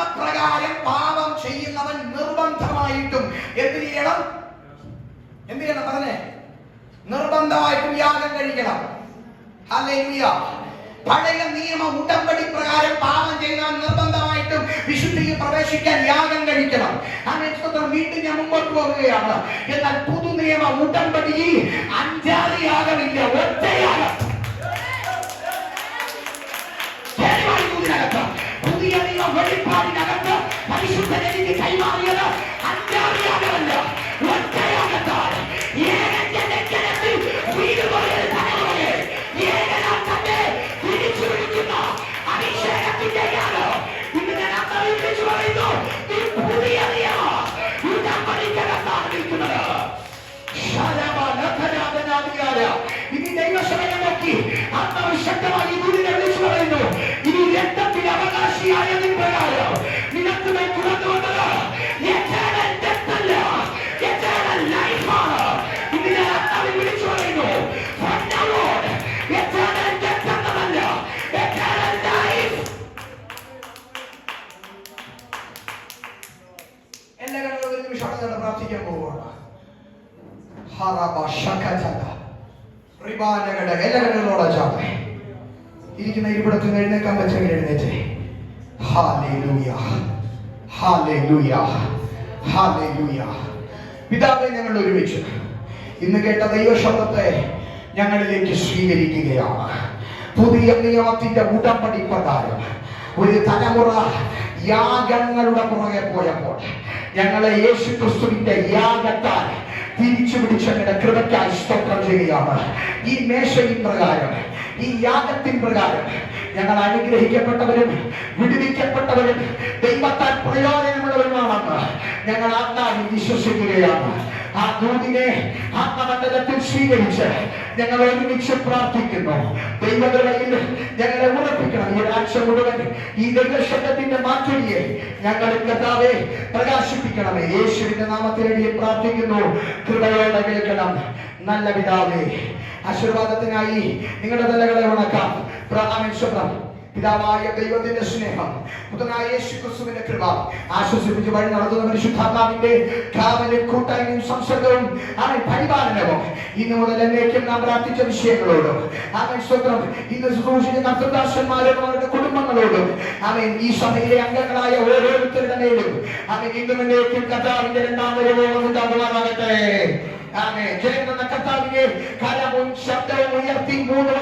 നിയമപ്രകാരം പാപം ചെയ്യുന്നവൻ നിർബന്ധമായിട്ടും എന്ത് ചെയ്യണം? എന്ത് ചെയ്യണം പറഞ്ഞേ? നിർബന്ധമായിട്ടും യാഗം കഴിക്കണം. പഴയ നിയമ ഉടമ്പടി പ്രകാരം പാപം ചെയ്യുന്നവൻ നിർബന്ധമായിട്ടും വിശുദ്ധിയിൽ പ്രവേശിക്കാൻ യാഗം കഴിക്കണം. സ്തോത്രം വീണ്ടും ഞാൻ മുമ്പോട്ട് പോവുകയാണ്. എന്നാൽ പുതു നിയമ ഉടമ്പടിയിൽ അഞ്ചാറ് ใครมาเนี่ยนะ കണ്ണുകളും ഒരു നിമിഷം അടഞ്ഞുകൊണ്ട് പ്രാർത്ഥിക്കാൻ പോവുകയാണ് ഇരിക്കുന്ന ഇരിപ്പിടത്തിൽ നിന്ന് എഴുന്നേക്കാൻ പറ്റുമെങ്കിൽ എഴുന്നേറ്റേ. പിതാവെ ഞങ്ങൾ ഒരുമിച്ച് ഇന്ന് കേട്ട ദൈവശബ്ദത്തെ ഞങ്ങളിലേക്ക് സ്വീകരിക്കുകയാണ്. പുതിയ നിയമത്തിന്റെ ഉടമ്പടി പ്രകാരം ഒരു തലമുറ യാഗങ്ങളുടെ പുറകെ പോയപ്പോൾ ഞങ്ങളെ യേശു ക്രിസ്തുവിന്റെ യാഗത്താൽ തിരിച്ചു പിടിച്ചങ്ങനെ കൃപയ്ക്കായി സ്തോത്രം ചെയ്യുകയാണ്. ഈ മേശയിൻ പ്രകാരം ഈ യാഗത്തിൻ പ്രകാരം ഞങ്ങൾ അനുഗ്രഹിക്കപ്പെട്ടവരും വിടുവിക്കപ്പെട്ടവരും ദൈവത്താൽ പ്രയോജനമുള്ളവരുമാണെന്ന് ഞങ്ങൾ ആത്മാവിൽ വിശ്വസിക്കുകയാണ്. ആ ദൂതിനെ ആത്മമണ്ഡലത്തിൽ സ്വീകരിച്ച് ഞങ്ങൾ ഒരുമിച്ച് പ്രാർത്ഥിക്കുന്നു. ദൈവകൃപയിൽ ഞങ്ങളെ ഉറപ്പിക്കണം. ഈ രാക്ഷ മുഴുവൻ ഈ ദൈവശബ്ദത്തിന്റെ മാറ്റൊലിയെ ഞങ്ങൾ കഥാവെ പ്രകാശിപ്പിക്കണമേ. യേശുവിന്റെ നാമത്തിൽ എഴുതി പ്രാർത്ഥിക്കുന്നു. കൃപയോടെ കേൾക്കണം. നല്ല പിതാവേ ആശീർവാദത്തിനായി നിങ്ങളുടെ തലകളെ ഉണക്കാം. പ്രാമേശ്വരം പിതാവായ ദൈവത്തിന്റെ സ്നേഹം പുതനായ യേശു ക്രിസ്തുവിന്റെ കൃപ ആശ്വസിപ്പിച്ച് വഴി നടത്തുന്ന പരിശുദ്ധാത്മാവിന്റെ കാവലും കൂട്ടായ്മയും സംസർഗവും ആണ് പരിപാലനവും. ഇന്ന് മുതൽ എന്നേക്കും നാം പ്രാർത്ഥിച്ച വിഷയങ്ങളോടും അവൻ സ്വന്തം ഇന്ന് ശുശ്രൂഷിച്ച നർത്തദാസന്മാരും അവരുടെ കുടുംബങ്ങളോടും അവൻ ഈ സഭയിലെ അംഗങ്ങളായ ഓരോരുത്തരുടെ മേലും അവൻ ഇന്നും എന്നേക്കും കഥാവിന്റെ രണ്ടാം വരവോളം ഉണ്ടാകുവാനാകട്ടെ ആമേൻ. ജയം എന്ന കർത്താവിനെ കരവും ശബ്ദവും ഉയർത്തി മൂന്ന്